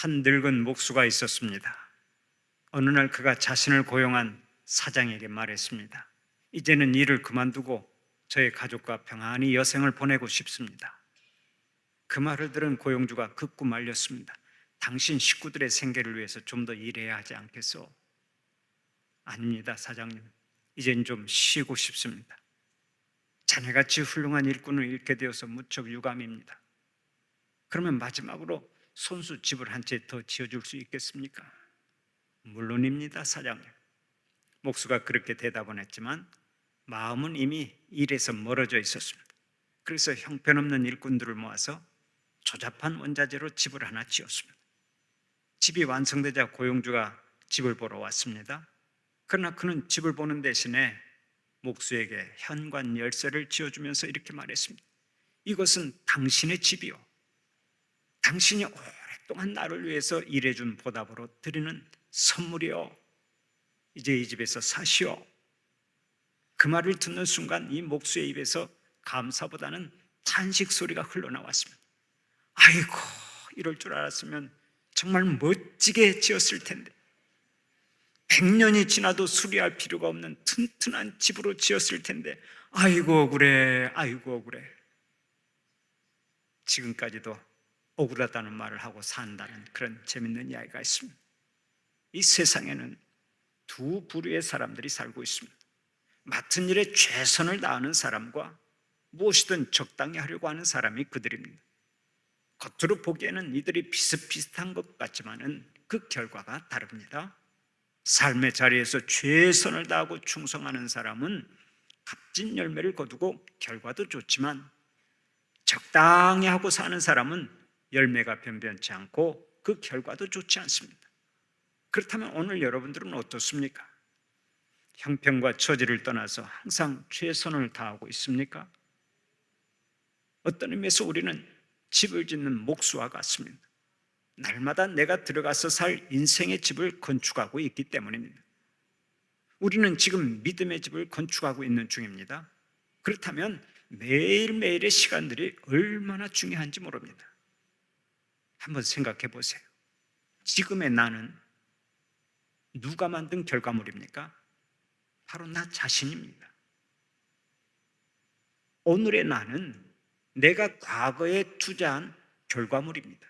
한 늙은 목수가 있었습니다. 어느 날 그가 자신을 고용한 사장에게 말했습니다. 이제는 일을 그만두고 저의 가족과 평안히 여생을 보내고 싶습니다. 그 말을 들은 고용주가 극구 말렸습니다. 당신 식구들의 생계를 위해서 좀 더 일해야 하지 않겠소? 아닙니다, 사장님. 이젠 좀 쉬고 싶습니다. 자네같이 훌륭한 일꾼을 잃게 되어서 무척 유감입니다. 그러면 마지막으로 손수 집을 한 채 더 지어줄 수 있겠습니까? 물론입니다, 사장님. 목수가 그렇게 대답은 했지만 마음은 이미 일에서 멀어져 있었습니다. 그래서 형편없는 일꾼들을 모아서 조잡한 원자재로 집을 하나 지었습니다. 집이 완성되자 고용주가 집을 보러 왔습니다. 그러나 그는 집을 보는 대신에 목수에게 현관 열쇠를 지어주면서 이렇게 말했습니다. 이것은 당신의 집이요. 당신이 오랫동안 나를 위해서 일해준 보답으로 드리는 선물이요. 이제 이 집에서 사시오. 그 말을 듣는 순간 이 목수의 입에서 감사보다는 탄식 소리가 흘러나왔습니다. 아이고, 이럴 줄 알았으면 정말 멋지게 지었을 텐데. 100년이 지나도 수리할 필요가 없는 튼튼한 집으로 지었을 텐데. 아이고, 억울해. 아이고, 억울해. 지금까지도 억울하다는 말을 하고 산다는 그런 재밌는 이야기가 있습니다. 이 세상에는 두 부류의 사람들이 살고 있습니다. 맡은 일에 최선을 다하는 사람과 무엇이든 적당히 하려고 하는 사람이 그들입니다. 겉으로 보기에는 이들이 비슷비슷한 것 같지만은 그 결과가 다릅니다. 삶의 자리에서 최선을 다하고 충성하는 사람은 값진 열매를 거두고 결과도 좋지만 적당히 하고 사는 사람은 열매가 변변치 않고 그 결과도 좋지 않습니다. 그렇다면 오늘 여러분들은 어떻습니까? 형편과 처지를 떠나서 항상 최선을 다하고 있습니까? 어떤 의미에서 우리는 집을 짓는 목수와 같습니다. 날마다 내가 들어가서 살 인생의 집을 건축하고 있기 때문입니다. 우리는 지금 믿음의 집을 건축하고 있는 중입니다. 그렇다면 매일매일의 시간들이 얼마나 중요한지 모릅니다. 한번 생각해 보세요. 지금의 나는 누가 만든 결과물입니까? 바로 나 자신입니다. 오늘의 나는 내가 과거에 투자한 결과물입니다.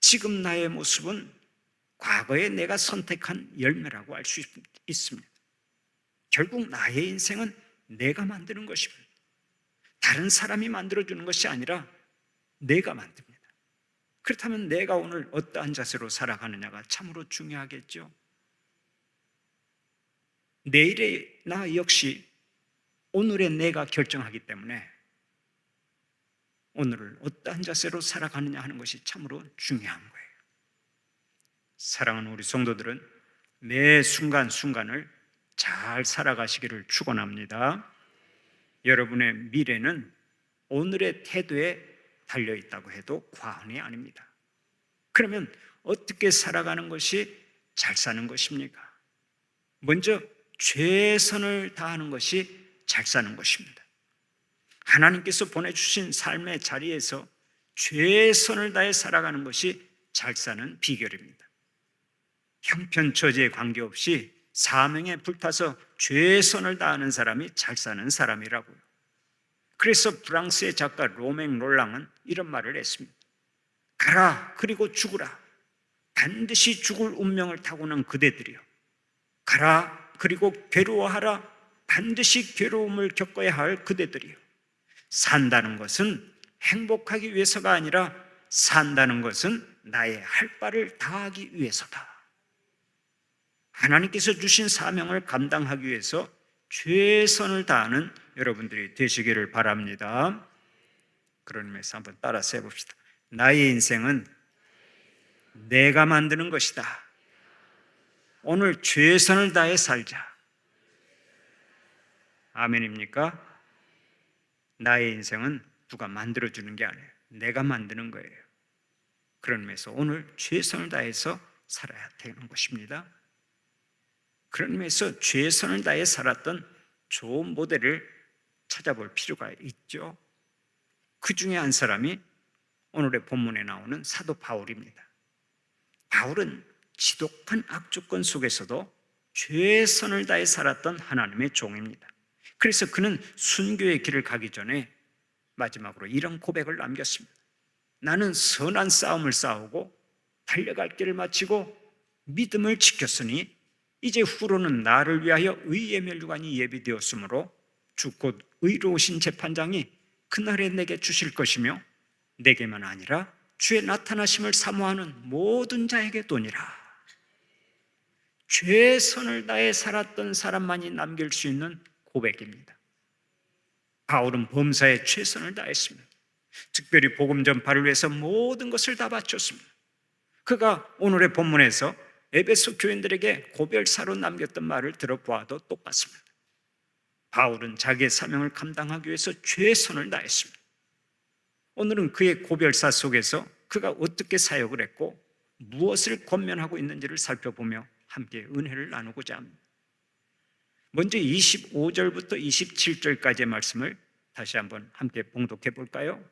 지금 나의 모습은 과거에 내가 선택한 열매라고 할수 있습니다. 결국 나의 인생은 내가 만드는 것입니다. 다른 사람이 만들어주는 것이 아니라 내가 만듭니다. 그렇다면 내가 오늘 어떠한 자세로 살아가느냐가 참으로 중요하겠죠. 내일의 나 역시 오늘의 내가 결정하기 때문에 오늘을 어떠한 자세로 살아가느냐 하는 것이 참으로 중요한 거예요. 사랑하는 우리 성도들은 매 순간순간을 잘 살아가시기를 축원합니다. 여러분의 미래는 오늘의 태도에 달려 있다고 해도 과언이 아닙니다. 그러면 어떻게 살아가는 것이 잘 사는 것입니까? 먼저 최선을 다하는 것이 잘 사는 것입니다. 하나님께서 보내주신 삶의 자리에서 최선을 다해 살아가는 것이 잘 사는 비결입니다. 형편 처지에 관계없이 사명에 불타서 최선을 다하는 사람이 잘 사는 사람이라고요. 그래서 프랑스의 작가 로맹 롤랑은 이런 말을 했습니다. 가라 그리고 죽으라 반드시 죽을 운명을 타고난 그대들이요. 가라 그리고 괴로워하라 반드시 괴로움을 겪어야 할 그대들이요. 산다는 것은 행복하기 위해서가 아니라 산다는 것은 나의 할 바를 다하기 위해서다. 하나님께서 주신 사명을 감당하기 위해서 최선을 다하는 여러분들이 되시기를 바랍니다. 그런 의미에서 한번 따라서 해봅시다. 나의 인생은 내가 만드는 것이다. 오늘 최선을 다해 살자. 아멘입니까? 나의 인생은 누가 만들어주는 게 아니에요. 내가 만드는 거예요. 그런 의미에서 오늘 최선을 다해서 살아야 되는 것입니다. 그런 의미에서 최선을 다해 살았던 좋은 모델을 찾아볼 필요가 있죠. 그 중에 한 사람이 오늘의 본문에 나오는 사도 바울입니다. 바울은 지독한 악조건 속에서도 최선을 다해 살았던 하나님의 종입니다. 그래서 그는 순교의 길을 가기 전에 마지막으로 이런 고백을 남겼습니다. 나는 선한 싸움을 싸우고 달려갈 길을 마치고 믿음을 지켰으니 이제 후로는 나를 위하여 의의 멸류관이 예비되었으므로 주 곧 의로우신 재판장이 그날에 내게 주실 것이며 내게만 아니라 주의 나타나심을 사모하는 모든 자에게 도니라. 최선을 다해 살았던 사람만이 남길 수 있는 고백입니다. 바울은 범사에 최선을 다했습니다. 특별히 복음 전파를 위해서 모든 것을 다 바쳤습니다. 그가 오늘의 본문에서 에베소 교인들에게 고별사로 남겼던 말을 들어보아도 똑같습니다. 바울은 자기의 사명을 감당하기 위해서 최선을 다했습니다. 오늘은 그의 고별사 속에서 그가 어떻게 사역을 했고 무엇을 권면하고 있는지를 살펴보며 함께 은혜를 나누고자 합니다. 먼저 25절부터 27절까지의 말씀을 다시 한번 함께 봉독해 볼까요?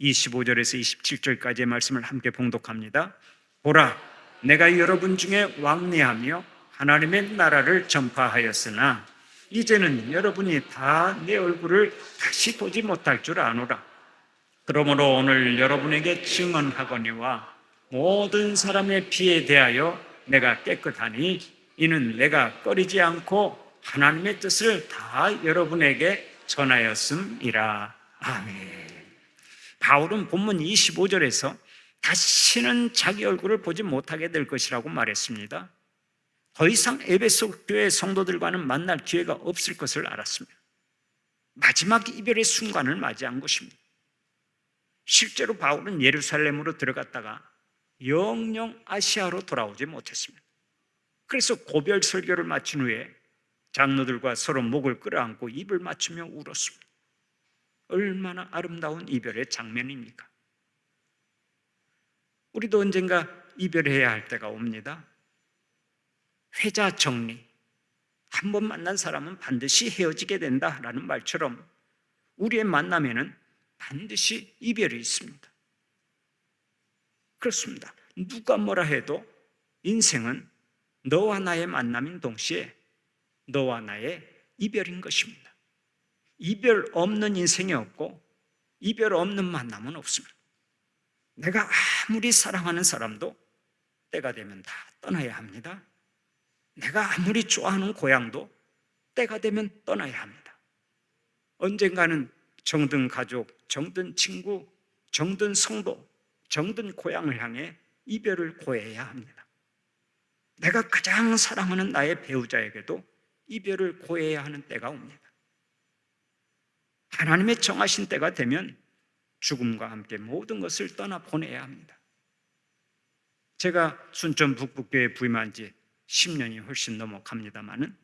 25절에서 27절까지의 말씀을 함께 봉독합니다. 보라, 내가 여러분 중에 왕래하며 하나님의 나라를 전파하였으나 이제는 여러분이 다 내 얼굴을 다시 보지 못할 줄 아노라. 그러므로 오늘 여러분에게 증언하거니와 모든 사람의 피에 대하여 내가 깨끗하니 이는 내가 꺼리지 않고 하나님의 뜻을 다 여러분에게 전하였음이라. 아멘. 바울은 본문 25절에서 다시는 자기 얼굴을 보지 못하게 될 것이라고 말했습니다. 더 이상 에베소 교회 성도들과는 만날 기회가 없을 것을 알았습니다. 마지막 이별의 순간을 맞이한 것입니다. 실제로 바울은 예루살렘으로 들어갔다가 영영 아시아로 돌아오지 못했습니다. 그래서 고별 설교를 마친 후에 장로들과 서로 목을 끌어안고 입을 맞추며 울었습니다. 얼마나 아름다운 이별의 장면입니까? 우리도 언젠가 이별해야 할 때가 옵니다. 회자 정리. 한 번 만난 사람은 반드시 헤어지게 된다라는 말처럼 우리의 만남에는 반드시 이별이 있습니다. 그렇습니다. 누가 뭐라 해도 인생은 너와 나의 만남인 동시에 너와 나의 이별인 것입니다. 이별 없는 인생이 없고 이별 없는 만남은 없습니다. 내가 아무리 사랑하는 사람도 때가 되면 다 떠나야 합니다. 내가 아무리 좋아하는 고향도 때가 되면 떠나야 합니다. 언젠가는 정든 가족, 정든 친구, 정든 성도, 정든 고향을 향해 이별을 고해야 합니다. 내가 가장 사랑하는 나의 배우자에게도 이별을 고해야 하는 때가 옵니다. 하나님의 정하신 때가 되면 죽음과 함께 모든 것을 떠나 보내야 합니다. 제가 순천 북북교회 부임한 지 10년이 훨씬 넘어갑니다만은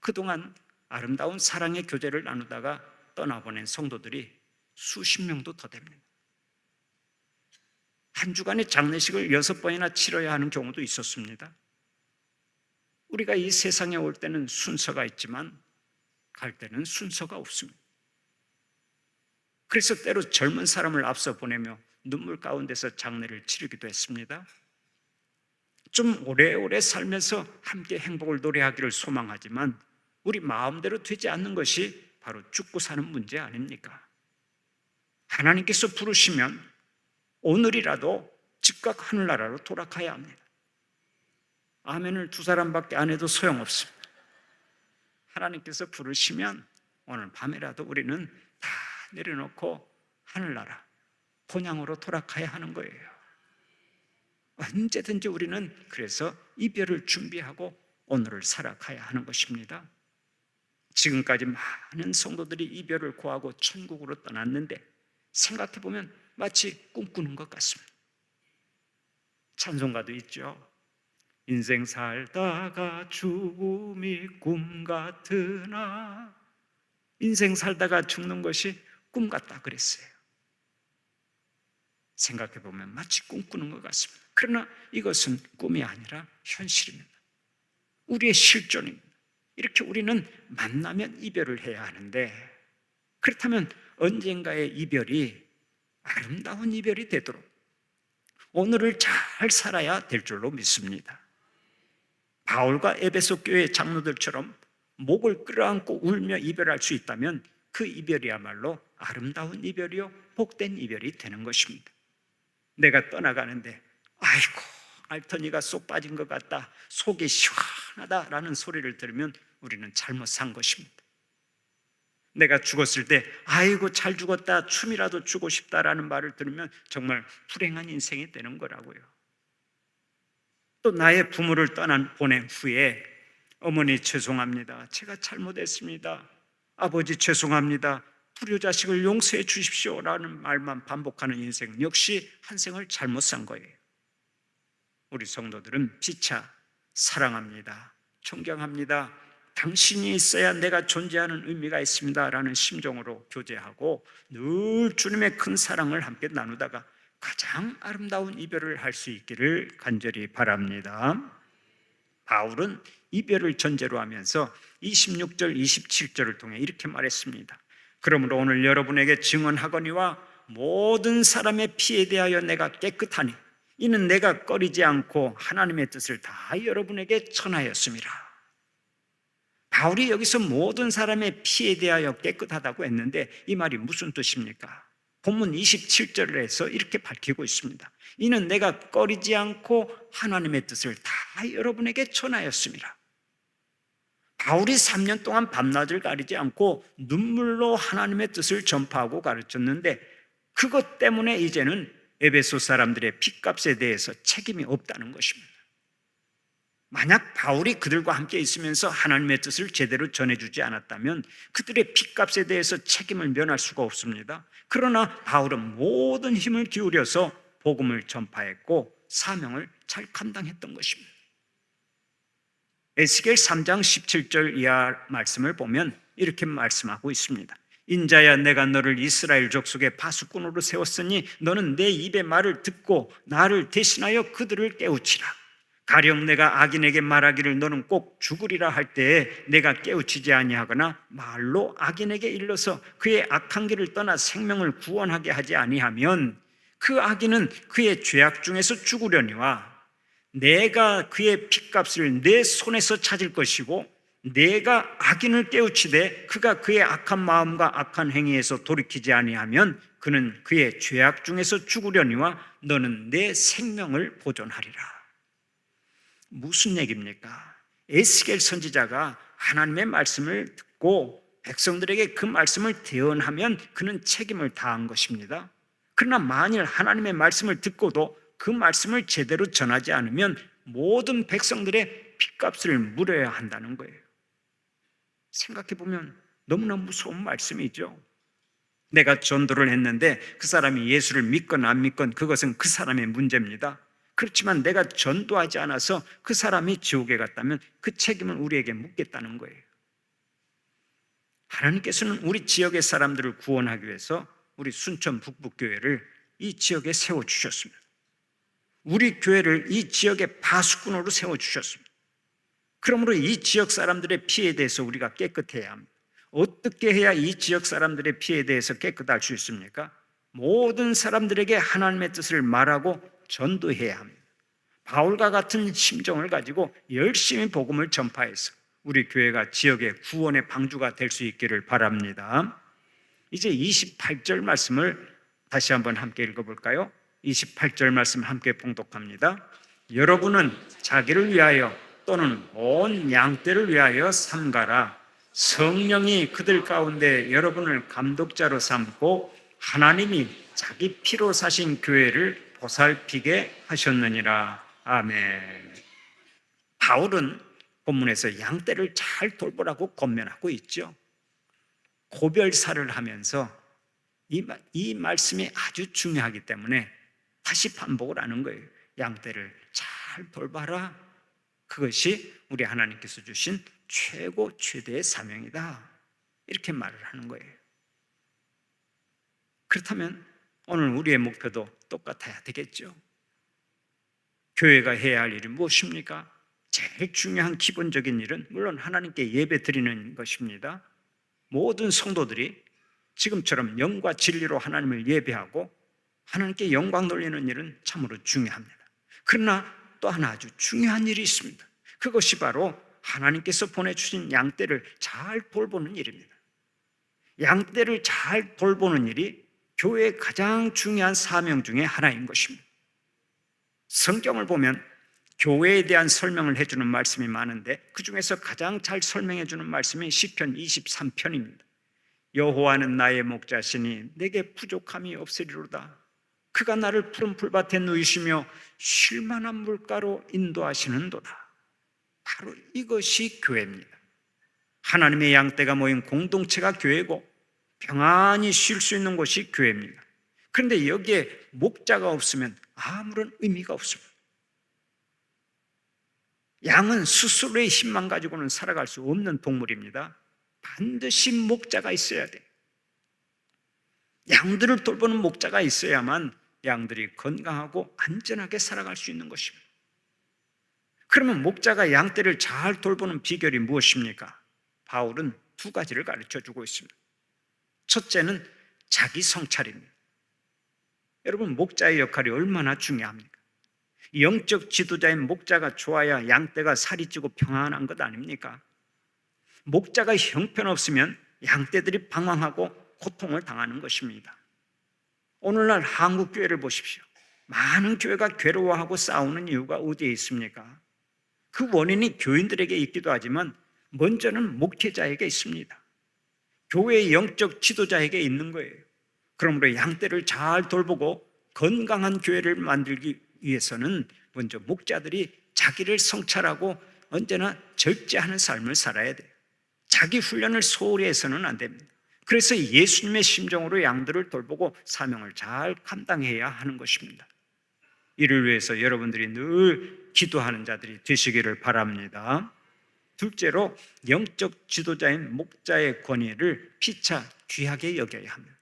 그동안 아름다운 사랑의 교제를 나누다가 떠나보낸 성도들이 수십 명도 더 됩니다. 한 주간의 장례식을 여섯 번이나 치러야 하는 경우도 있었습니다. 우리가 이 세상에 올 때는 순서가 있지만 갈 때는 순서가 없습니다. 그래서 때로 젊은 사람을 앞서 보내며 눈물 가운데서 장례를 치르기도 했습니다. 좀 오래오래 살면서 함께 행복을 노래하기를 소망하지만 우리 마음대로 되지 않는 것이 바로 죽고 사는 문제 아닙니까? 하나님께서 부르시면 오늘이라도 즉각 하늘나라로 돌아가야 합니다. 아멘을 두 사람밖에 안 해도 소용없습니다. 하나님께서 부르시면 오늘 밤에라도 우리는 다 내려놓고 하늘나라, 본향으로 돌아가야 하는 거예요. 언제든지 우리는 그래서 이별을 준비하고 오늘을 살아가야 하는 것입니다. 지금까지 많은 성도들이 이별을 고하고 천국으로 떠났는데 생각해 보면 마치 꿈꾸는 것 같습니다. 찬송가도 있죠. 인생 살다가 죽음이 꿈 같으나 인생 살다가 죽는 것이 꿈 같다 그랬어요. 생각해 보면 마치 꿈꾸는 것 같습니다. 그러나 이것은 꿈이 아니라 현실입니다. 우리의 실존입니다. 이렇게 우리는 만나면 이별을 해야 하는데 그렇다면 언젠가의 이별이 아름다운 이별이 되도록 오늘을 잘 살아야 될 줄로 믿습니다. 바울과 에베소 교회 장로들처럼 목을 끌어안고 울며 이별할 수 있다면 그 이별이야말로 아름다운 이별이요 복된 이별이 되는 것입니다. 내가 떠나가는데 아이고 알터니가 쏙 빠진 것 같다 속이 시원하다라는 소리를 들으면 우리는 잘못 산 것입니다. 내가 죽었을 때 아이고 잘 죽었다 춤이라도 추고 싶다라는 말을 들으면 정말 불행한 인생이 되는 거라고요. 또 나의 부모를 떠난 보낸 후에 어머니 죄송합니다. 제가 잘못했습니다. 아버지 죄송합니다. 불효 자식을 용서해 주십시오라는 말만 반복하는 인생 역시 한 생을 잘못 산 거예요. 우리 성도들은 피차 사랑합니다. 존경합니다. 당신이 있어야 내가 존재하는 의미가 있습니다 라는 심정으로 교제하고 늘 주님의 큰 사랑을 함께 나누다가 가장 아름다운 이별을 할 수 있기를 간절히 바랍니다. 바울은 이별을 전제로 하면서 26절, 27절을 통해 이렇게 말했습니다. 그러므로 오늘 여러분에게 증언하거니와 모든 사람의 피에 대하여 내가 깨끗하니 이는 내가 꺼리지 않고 하나님의 뜻을 다 여러분에게 전하였습니다. 바울이 여기서 모든 사람의 피에 대하여 깨끗하다고 했는데 이 말이 무슨 뜻입니까? 본문 27절을 해서 이렇게 밝히고 있습니다. 이는 내가 꺼리지 않고 하나님의 뜻을 다 여러분에게 전하였습니다. 바울이 3년 동안 밤낮을 가리지 않고 눈물로 하나님의 뜻을 전파하고 가르쳤는데 그것 때문에 이제는 에베소 사람들의 핏값에 대해서 책임이 없다는 것입니다. 만약 바울이 그들과 함께 있으면서 하나님의 뜻을 제대로 전해주지 않았다면 그들의 핏값에 대해서 책임을 면할 수가 없습니다. 그러나 바울은 모든 힘을 기울여서 복음을 전파했고 사명을 잘 감당했던 것입니다. 에스겔 3장 17절 이하 말씀을 보면 이렇게 말씀하고 있습니다. 인자야 내가 너를 이스라엘 족속의 파수꾼으로 세웠으니 너는 내 입의 말을 듣고 나를 대신하여 그들을 깨우치라. 가령 내가 악인에게 말하기를 너는 꼭 죽으리라 할 때에 내가 깨우치지 아니하거나 말로 악인에게 일러서 그의 악한 길을 떠나 생명을 구원하게 하지 아니하면 그 악인은 그의 죄악 중에서 죽으려니와 내가 그의 핏값을 내 손에서 찾을 것이고 내가 악인을 깨우치되 그가 그의 악한 마음과 악한 행위에서 돌이키지 아니하면 그는 그의 죄악 중에서 죽으려니와 너는 내 생명을 보존하리라. 무슨 얘기입니까? 에스겔 선지자가 하나님의 말씀을 듣고 백성들에게 그 말씀을 대언하면 그는 책임을 다한 것입니다. 그러나 만일 하나님의 말씀을 듣고도 그 말씀을 제대로 전하지 않으면 모든 백성들의 핏값을 물어야 한다는 거예요. 생각해 보면 너무나 무서운 말씀이죠. 내가 전도를 했는데 그 사람이 예수를 믿건 안 믿건 그것은 그 사람의 문제입니다. 그렇지만 내가 전도하지 않아서 그 사람이 지옥에 갔다면 그 책임을 우리에게 묻겠다는 거예요. 하나님께서는 우리 지역의 사람들을 구원하기 위해서 우리 순천 북북교회를 이 지역에 세워주셨습니다. 우리 교회를 이 지역의 파수꾼으로 세워주셨습니다. 그러므로 이 지역 사람들의 피해에 대해서 우리가 깨끗해야 합니다. 어떻게 해야 이 지역 사람들의 피해에 대해서 깨끗할 수 있습니까? 모든 사람들에게 하나님의 뜻을 말하고 전도해야 합니다. 바울과 같은 심정을 가지고 열심히 복음을 전파해서 우리 교회가 지역의 구원의 방주가 될 수 있기를 바랍니다. 이제 28절 말씀을 다시 한번 함께 읽어볼까요? 28절 말씀 함께 봉독합니다. 여러분은 자기를 위하여 또는 온 양떼를 위하여 삼가라. 성령이 그들 가운데 여러분을 감독자로 삼고 하나님이 자기 피로 사신 교회를 보살피게 하셨느니라. 아멘. 바울은 본문에서 양떼를 잘 돌보라고 권면하고 있죠. 고별사를 하면서 이, 이 말씀이 아주 중요하기 때문에 다시 반복을 하는 거예요. 양떼를 잘 돌봐라. 그것이 우리 하나님께서 주신 최고 최대의 사명이다. 이렇게 말을 하는 거예요. 그렇다면 오늘 우리의 목표도 똑같아야 되겠죠. 교회가 해야 할 일이 무엇입니까? 제일 중요한 기본적인 일은 물론 하나님께 예배 드리는 것입니다. 모든 성도들이 지금처럼 영과 진리로 하나님을 예배하고 하나님께 영광 돌리는 일은 참으로 중요합니다. 그러나 또 하나 아주 중요한 일이 있습니다. 그것이 바로 하나님께서 보내주신 양떼를 잘 돌보는 일입니다. 양떼를 잘 돌보는 일이 교회의 가장 중요한 사명 중에 하나인 것입니다. 성경을 보면 교회에 대한 설명을 해주는 말씀이 많은데 그 중에서 가장 잘 설명해 주는 말씀이 시편 23편입니다. 여호와는 나의 목자시니 내게 부족함이 없으리로다. 그가 나를 푸른 풀밭에 누이시며 쉴만한 물가로 인도하시는도다. 바로 이것이 교회입니다. 하나님의 양떼가 모인 공동체가 교회고 평안히 쉴 수 있는 곳이 교회입니다. 그런데 여기에 목자가 없으면 아무런 의미가 없습니다. 양은 스스로의 힘만 가지고는 살아갈 수 없는 동물입니다. 반드시 목자가 있어야 돼. 양들을 돌보는 목자가 있어야만 양들이 건강하고 안전하게 살아갈 수 있는 것입니다. 그러면 목자가 양떼를 잘 돌보는 비결이 무엇입니까? 바울은 두 가지를 가르쳐 주고 있습니다. 첫째는 자기 성찰입니다. 여러분, 목자의 역할이 얼마나 중요합니까? 영적 지도자인 목자가 좋아야 양떼가 살이 찌고 평안한 것 아닙니까? 목자가 형편없으면 양떼들이 방황하고 고통을 당하는 것입니다. 오늘날 한국 교회를 보십시오. 많은 교회가 괴로워하고 싸우는 이유가 어디에 있습니까? 그 원인이 교인들에게 있기도 하지만 먼저는 목회자에게 있습니다. 교회의 영적 지도자에게 있는 거예요. 그러므로 양떼를 잘 돌보고 건강한 교회를 만들기 위해서는 먼저 목자들이 자기를 성찰하고 언제나 절제하는 삶을 살아야 돼요. 자기 훈련을 소홀히 해서는 안 됩니다. 그래서 예수님의 심정으로 양들을 돌보고 사명을 잘 감당해야 하는 것입니다. 이를 위해서 여러분들이 늘 기도하는 자들이 되시기를 바랍니다. 둘째로 영적 지도자인 목자의 권위를 피차 귀하게 여겨야 합니다.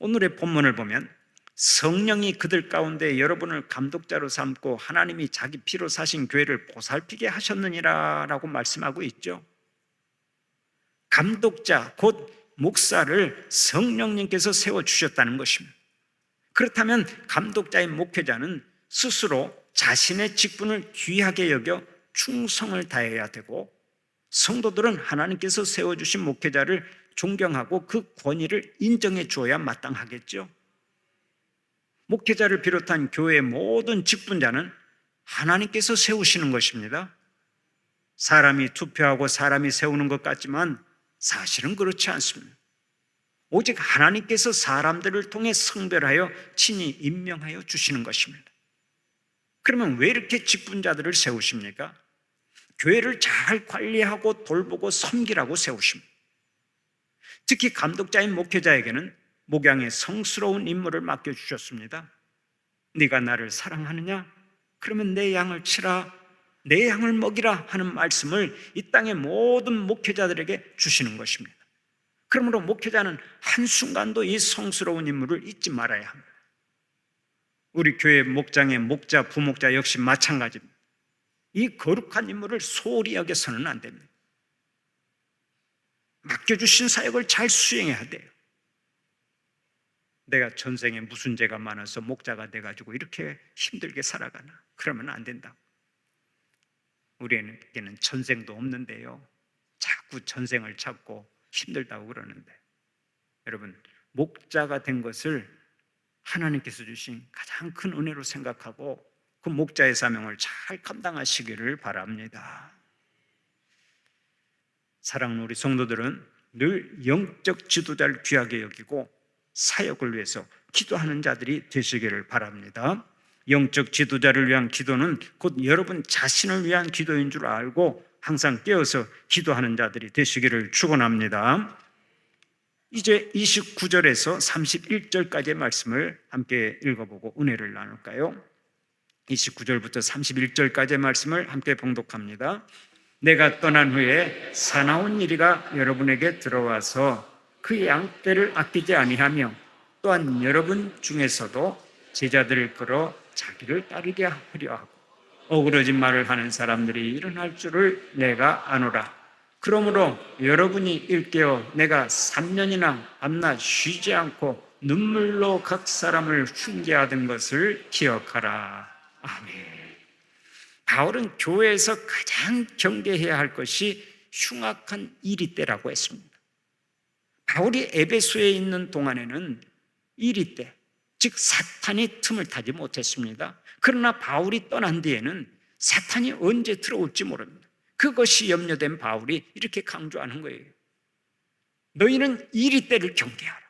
오늘의 본문을 보면 성령이 그들 가운데 여러분을 감독자로 삼고 하나님이 자기 피로 사신 교회를 보살피게 하셨느니라라고 말씀하고 있죠. 감독자 곧 목사를 성령님께서 세워 주셨다는 것입니다. 그렇다면 감독자인 목회자는 스스로 자신의 직분을 귀하게 여겨 충성을 다해야 되고 성도들은 하나님께서 세워주신 목회자를 존경하고 그 권위를 인정해 주어야 마땅하겠죠. 목회자를 비롯한 교회의 모든 직분자는 하나님께서 세우시는 것입니다. 사람이 투표하고 사람이 세우는 것 같지만 사실은 그렇지 않습니다. 오직 하나님께서 사람들을 통해 성별하여 친히 임명하여 주시는 것입니다. 그러면 왜 이렇게 직분자들을 세우십니까? 교회를 잘 관리하고 돌보고 섬기라고 세우십니다. 특히 감독자인 목회자에게는 목양의 성스러운 임무를 맡겨주셨습니다. 네가 나를 사랑하느냐? 그러면 내 양을 치라, 내 양을 먹이라 하는 말씀을 이 땅의 모든 목회자들에게 주시는 것입니다. 그러므로 목회자는 한순간도 이 성스러운 임무를 잊지 말아야 합니다. 우리 교회 목장의 목자, 부목자 역시 마찬가지입니다. 이 거룩한 임무를 소홀히 여겨서는 안 됩니다. 맡겨주신 사역을 잘 수행해야 돼요. 내가 전생에 무슨 죄가 많아서 목자가 돼가지고 이렇게 힘들게 살아가나? 그러면 안 된다. 우리에게는 전생도 없는데요. 자꾸 전생을 찾고 힘들다고 그러는데 여러분 목자가 된 것을 하나님께서 주신 가장 큰 은혜로 생각하고 그 목자의 사명을 잘 감당하시기를 바랍니다. 사랑하는 우리 성도들은 늘 영적 지도자를 귀하게 여기고 사역을 위해서 기도하는 자들이 되시기를 바랍니다. 영적 지도자를 위한 기도는 곧 여러분 자신을 위한 기도인 줄 알고 항상 깨어서 기도하는 자들이 되시기를 축원합니다. 이제 29절에서 31절까지의 말씀을 함께 읽어보고 은혜를 나눌까요? 29절부터 31절까지의 말씀을 함께 봉독합니다. 내가 떠난 후에 사나운 이리가 여러분에게 들어와서 그 양떼를 아끼지 아니하며 또한 여러분 중에서도 제자들을 끌어 자기를 따르게 하려 하고 어그러진 말을 하는 사람들이 일어날 줄을 내가 아노라. 그러므로 여러분이 일깨어 내가 3년이나 밤낮 쉬지 않고 눈물로 각 사람을 훈계하던 것을 기억하라. 아멘. 바울은 교회에서 가장 경계해야 할 것이 흉악한 이리 때라고 했습니다. 바울이 에베소에 있는 동안에는 이리 때, 즉 사탄이 틈을 타지 못했습니다. 그러나 바울이 떠난 뒤에는 사탄이 언제 들어올지 모릅니다. 그것이 염려된 바울이 이렇게 강조하는 거예요. 너희는 이리 때를 경계하라.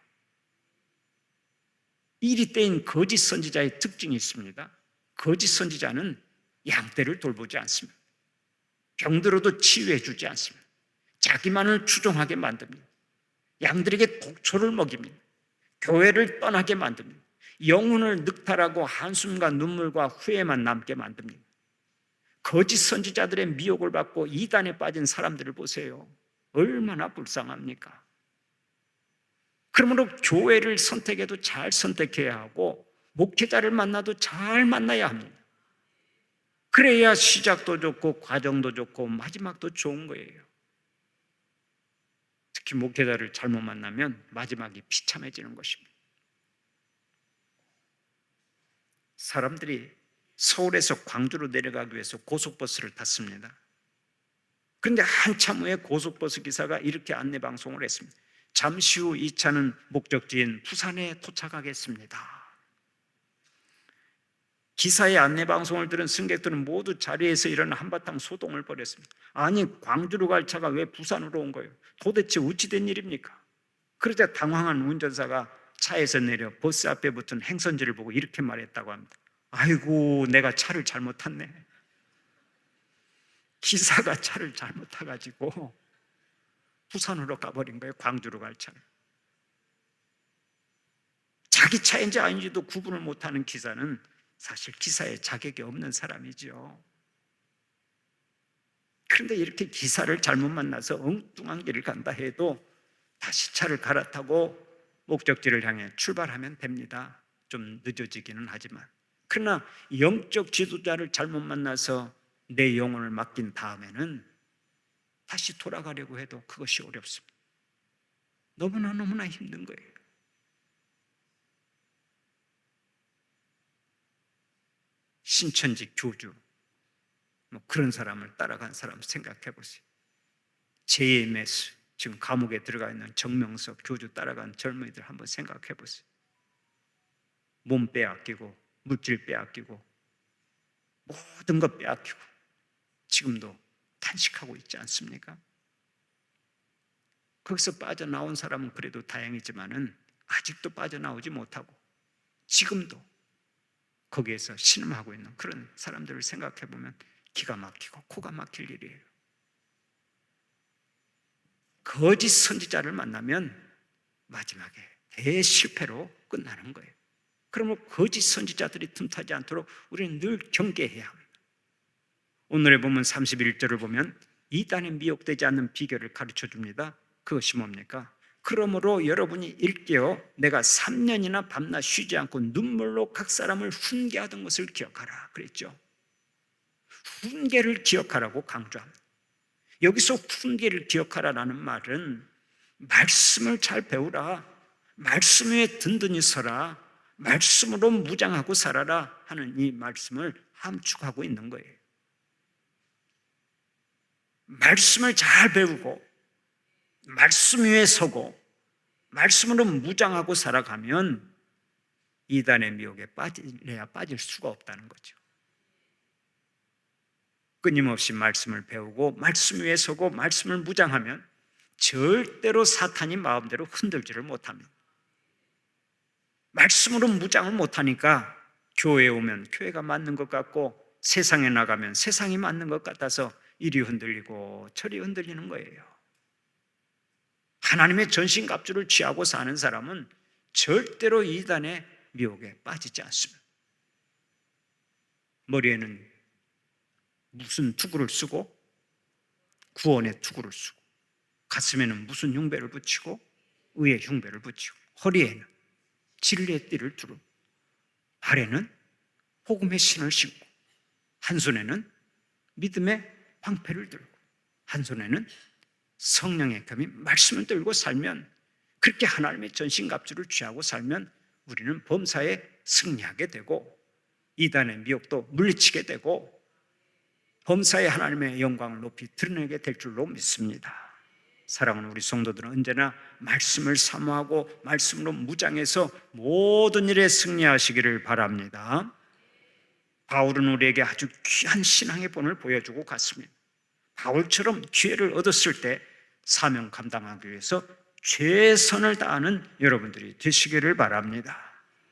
이리 때인 거짓 선지자의 특징이 있습니다. 거짓 선지자는 양떼를 돌보지 않습니다. 병들어도 치유해 주지 않습니다. 자기만을 추종하게 만듭니다. 양들에게 독초를 먹입니다. 교회를 떠나게 만듭니다. 영혼을 늑탈하고 한숨과 눈물과 후회만 남게 만듭니다. 거짓 선지자들의 미혹을 받고 이단에 빠진 사람들을 보세요. 얼마나 불쌍합니까? 그러므로 교회를 선택해도 잘 선택해야 하고 목회자를 만나도 잘 만나야 합니다. 그래야 시작도 좋고 과정도 좋고 마지막도 좋은 거예요. 특히 목회자를 잘못 만나면 마지막이 비참해지는 것입니다. 사람들이 서울에서 광주로 내려가기 위해서 고속버스를 탔습니다. 그런데 한참 후에 고속버스 기사가 이렇게 안내 방송을 했습니다. 잠시 후 이 차는 목적지인 부산에 도착하겠습니다. 기사의 안내 방송을 들은 승객들은 모두 자리에서 일어나 한바탕 소동을 벌였습니다. 아니 광주로 갈 차가 왜 부산으로 온 거예요? 도대체 어찌된 일입니까? 그러자 당황한 운전사가 차에서 내려 버스 앞에 붙은 행선지를 보고 이렇게 말했다고 합니다. 아이고 내가 차를 잘못 탔네. 기사가 차를 잘못 타가지고 부산으로 가버린 거예요. 광주로 갈 차를. 자기 차인지 아닌지도 구분을 못하는 기사는 사실 기사에 자격이 없는 사람이죠. 그런데 이렇게 기사를 잘못 만나서 엉뚱한 길을 간다 해도 다시 차를 갈아타고 목적지를 향해 출발하면 됩니다. 좀 늦어지기는 하지만. 그러나 영적 지도자를 잘못 만나서 내 영혼을 맡긴 다음에는 다시 돌아가려고 해도 그것이 어렵습니다. 너무나 너무나 힘든 거예요. 신천지 교주 뭐 그런 사람을 따라간 사람 생각해 보세요. JMS 지금 감옥에 들어가 있는 정명석 교주 따라간 젊은이들 한번 생각해 보세요. 몸 빼앗기고 물질 빼앗기고 모든 것 빼앗기고 지금도 탄식하고 있지 않습니까? 거기서 빠져나온 사람은 그래도 다행이지만은 아직도 빠져나오지 못하고 지금도 거기에서 신음하고 있는 그런 사람들을 생각해 보면 기가 막히고 코가 막힐 일이에요. 거짓 선지자를 만나면 마지막에 대실패로 끝나는 거예요. 그러면 거짓 선지자들이 틈타지 않도록 우리는 늘 경계해야 합니다. 오늘의 보면 31절을 보면 이단에 미혹되지 않는 비결을 가르쳐 줍니다. 그것이 뭡니까? 그러므로 여러분이 일깨어 내가 3년이나 밤낮 쉬지 않고 눈물로 각 사람을 훈계하던 것을 기억하라 그랬죠. 훈계를 기억하라고 강조합니다. 여기서 훈계를 기억하라라는 말은 말씀을 잘 배우라. 말씀 위에 든든히 서라. 말씀으로 무장하고 살아라 하는 이 말씀을 함축하고 있는 거예요. 말씀을 잘 배우고 말씀 위에 서고 말씀으로 무장하고 살아가면 이단의 미혹에 빠질래야 빠질 수가 없다는 거죠. 끊임없이 말씀을 배우고 말씀 위에 서고 말씀을 무장하면 절대로 사탄이 마음대로 흔들지를 못합니다. 말씀으로 무장을 못하니까 교회에 오면 교회가 맞는 것 같고 세상에 나가면 세상이 맞는 것 같아서 이리 흔들리고 저리 흔들리는 거예요. 하나님의 전신갑주를 취하고 사는 사람은 절대로 이단의 미혹에 빠지지 않습니다. 머리에는 무슨 투구를 쓰고 구원의 투구를 쓰고 가슴에는 무슨 흉배를 붙이고 의의 흉배를 붙이고 허리에는 진리의 띠를 두르고 발에는 복음의 신을 신고 한 손에는 믿음의 방패를 들고 한 손에는 성령의 검이 말씀을 들고 살면 그렇게 하나님의 전신갑주를 취하고 살면 우리는 범사에 승리하게 되고 이단의 미혹도 물리치게 되고 범사에 하나님의 영광을 높이 드러내게 될 줄로 믿습니다. 사랑하는 우리 성도들은 언제나 말씀을 사모하고 말씀으로 무장해서 모든 일에 승리하시기를 바랍니다. 바울은 우리에게 아주 귀한 신앙의 본을 보여주고 갔습니다. 바울처럼 기회를 얻었을 때 사명 감당하기 위해서 최선을 다하는 여러분들이 되시기를 바랍니다.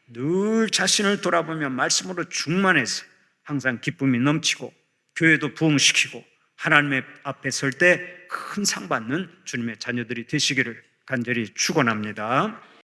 늘 자신을 돌아보며 말씀으로 충만해서 항상 기쁨이 넘치고 교회도 부흥시키고 하나님의 앞에 설 때 큰 상 받는 주님의 자녀들이 되시기를 간절히 축원합니다.